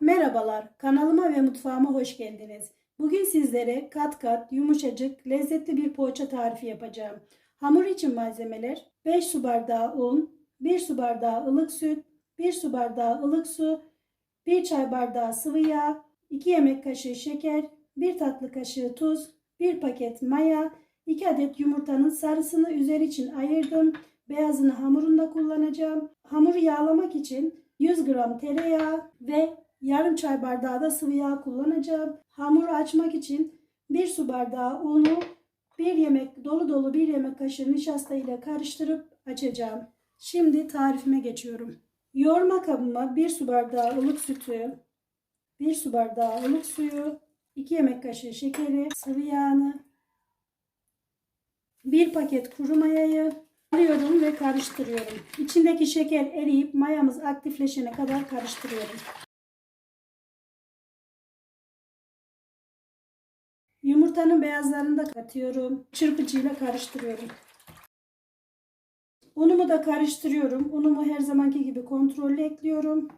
Merhabalar, kanalıma ve mutfağıma hoş geldiniz. Bugün sizlere kat kat, yumuşacık, lezzetli bir poğaça tarifi yapacağım. Hamur için malzemeler 5 su bardağı un, 1 su bardağı ılık süt, 1 su bardağı ılık su, 1 çay bardağı sıvı yağ, 2 yemek kaşığı şeker, 1 tatlı kaşığı tuz, 1 paket maya, 2 adet yumurtanın sarısını üzeri için ayırdım. Beyazını hamurunda kullanacağım. Hamuru yağlamak için 100 gram tereyağı ve yarım çay bardağı da sıvı yağ kullanacağım. Hamuru açmak için 1 su bardağı unu, 1 yemek dolu dolu 1 yemek kaşığı nişasta ile karıştırıp açacağım. Şimdi tarifime geçiyorum. Yoğurma kabıma 1 su bardağı ılık sütü, 1 su bardağı ılık suyu, 2 yemek kaşığı şekeri, sıvı yağını, 1 paket kuru mayayı alıyorum ve karıştırıyorum. İçindeki şeker eriyip mayamız aktifleşene kadar karıştırıyorum. Yumurtanın beyazlarını da katıyorum. Çırpıcıyla karıştırıyorum. Unumu da karıştırıyorum. Unumu her zamanki gibi kontrollü ekliyorum.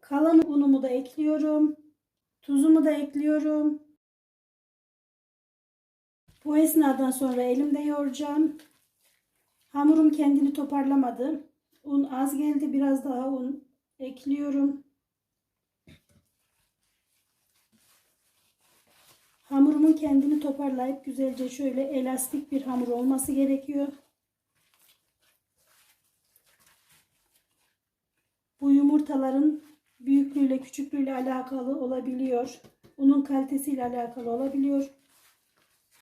Kalan unumu da ekliyorum. Tuzumu da ekliyorum. Bu esnadan sonra elimde yoğuracağım. Hamurum kendini toparlamadı. Un az geldi. Biraz daha un ekliyorum. Hamurumun kendini toparlayıp güzelce şöyle elastik bir hamur olması gerekiyor. Bu yumurtaların büyüklüğüyle küçüklüğüyle alakalı olabiliyor. Unun kalitesiyle alakalı olabiliyor.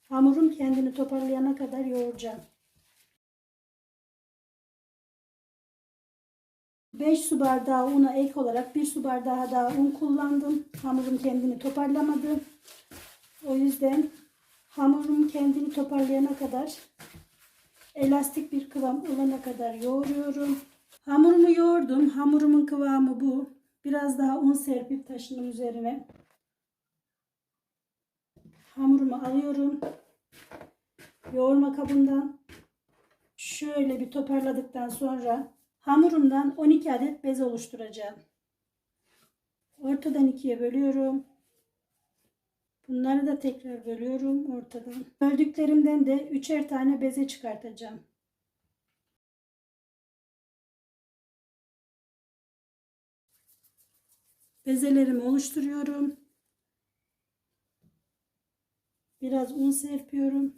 Hamurum kendini toparlayana kadar yoğuracağım. 5 su bardağı una ek olarak 1 su bardağı daha un kullandım. Hamurum kendini toparlamadı. O yüzden hamurum kendini toparlayana kadar elastik bir kıvam olana kadar yoğuruyorum. Hamurumu yoğurdum. Hamurumun kıvamı bu. Biraz daha un serpip taşının üzerine hamurumu alıyorum. Yoğurma kabından şöyle bir toparladıktan sonra hamurumdan 12 adet bez oluşturacağım. Ortadan ikiye bölüyorum. Bunları da tekrar bölüyorum ortadan. Böldüklerimden de üçer tane beze çıkartacağım. Bezelerimi oluşturuyorum. Biraz un serpiyorum.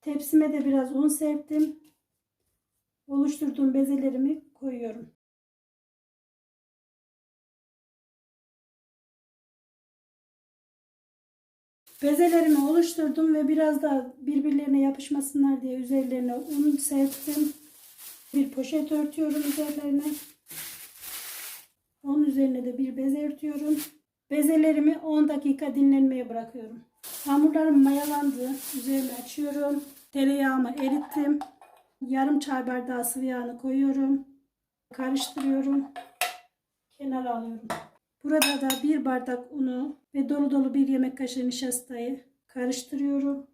Tepsime de biraz un serptim. Oluşturduğum bezelerimi koyuyorum. Bezelerimi oluşturdum ve biraz daha birbirlerine yapışmasınlar diye üzerlerine un serptim. Bir poşet örtüyorum üzerlerine. Onun üzerine de bir bez örtüyorum. Bezelerimi 10 dakika dinlenmeye bırakıyorum. Hamurlarım mayalandı. Üzerine açıyorum. Tereyağımı erittim. Yarım çay bardağı sıvı yağını koyuyorum. Karıştırıyorum. Kenara alıyorum. Burada da bir bardak unu ve dolu dolu bir yemek kaşığı nişastayı karıştırıyorum.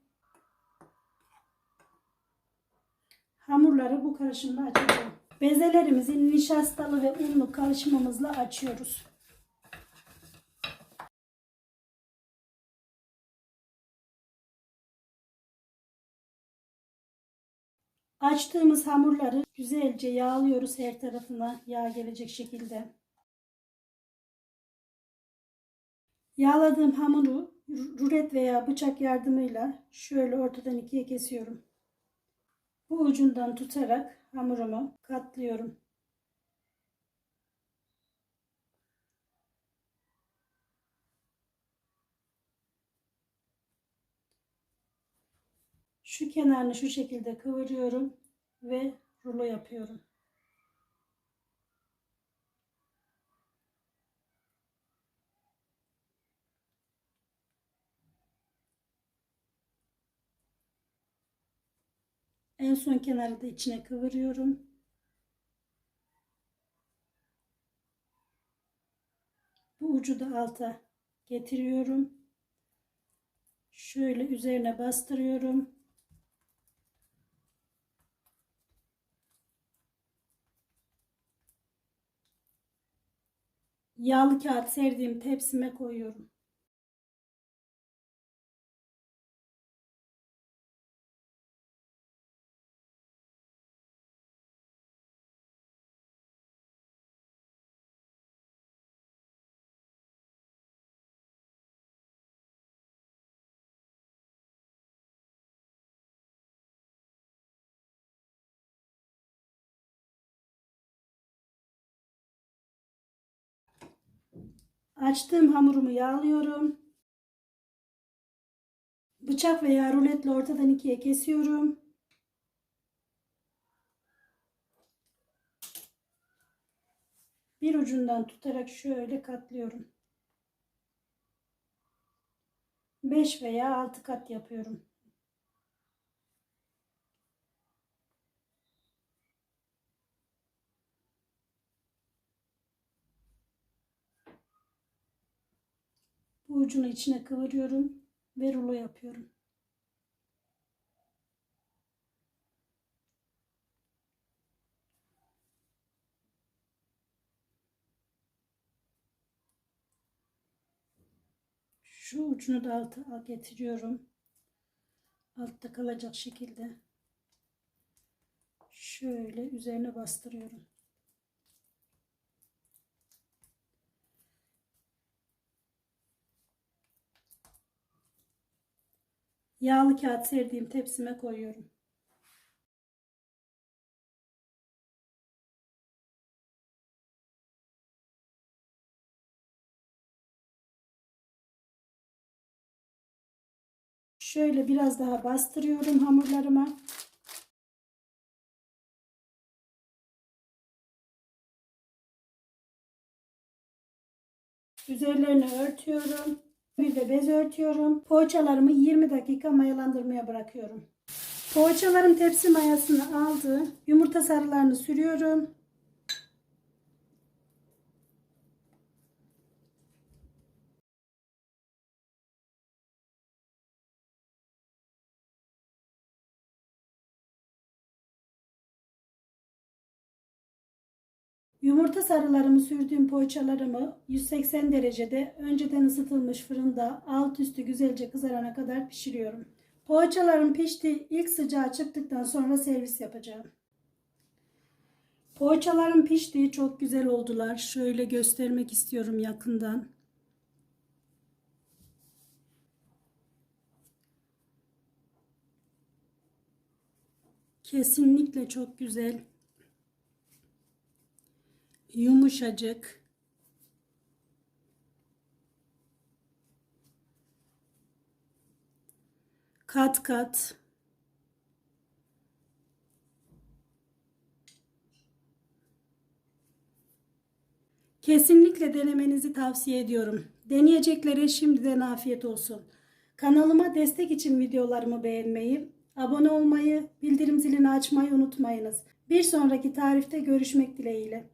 Hamurları bu karışımla açacağım. Bezelerimizi nişastalı ve unlu karışımımızla açıyoruz. Açtığımız hamurları güzelce yağlıyoruz her tarafına yağ gelecek şekilde. Yağladığım hamuru rulet veya bıçak yardımıyla şöyle ortadan ikiye kesiyorum. Bu ucundan tutarak hamurumu katlıyorum. Şu kenarını şu şekilde kıvırıyorum ve rulo yapıyorum. En son kenarı da içine kıvırıyorum. Bu ucu da alta getiriyorum. Şöyle üzerine bastırıyorum. Yağlı kağıt serdiğim tepsime koyuyorum. Açtığım hamurumu yağlıyorum. Bıçak veya ruletle ortadan ikiye kesiyorum. Bir ucundan tutarak şöyle katlıyorum. 5 veya 6 kat yapıyorum. Ucunu içine kıvırıyorum ve rulo yapıyorum. Şu ucunu da alta getiriyorum. Altta kalacak şekilde. Şöyle üzerine bastırıyorum. Yağlı kağıt serdiğim tepsime koyuyorum. Şöyle biraz daha bastırıyorum hamurlarıma. Üzerlerini örtüyorum. Bir de bez örtüyorum. Poğaçalarımı 20 dakika mayalandırmaya bırakıyorum. Poğaçalarım tepsi mayasını aldı. Yumurta sarılarını sürüyorum. Yumurta sarılarımı sürdüğüm poğaçalarımı 180 derecede önceden ısıtılmış fırında alt üstü güzelce kızarana kadar pişiriyorum. Poğaçalarım pişti. İlk sıcağı çıktıktan sonra servis yapacağım. Poğaçalarım pişti. Çok güzel oldular. Şöyle göstermek istiyorum yakından. Kesinlikle çok güzel. Yumuşacık. Kat kat. Kesinlikle denemenizi tavsiye ediyorum. Deneyeceklere şimdiden afiyet olsun. Kanalıma destek için videolarımı beğenmeyi, abone olmayı, bildirim zilini açmayı unutmayınız. Bir sonraki tarifte görüşmek dileğiyle.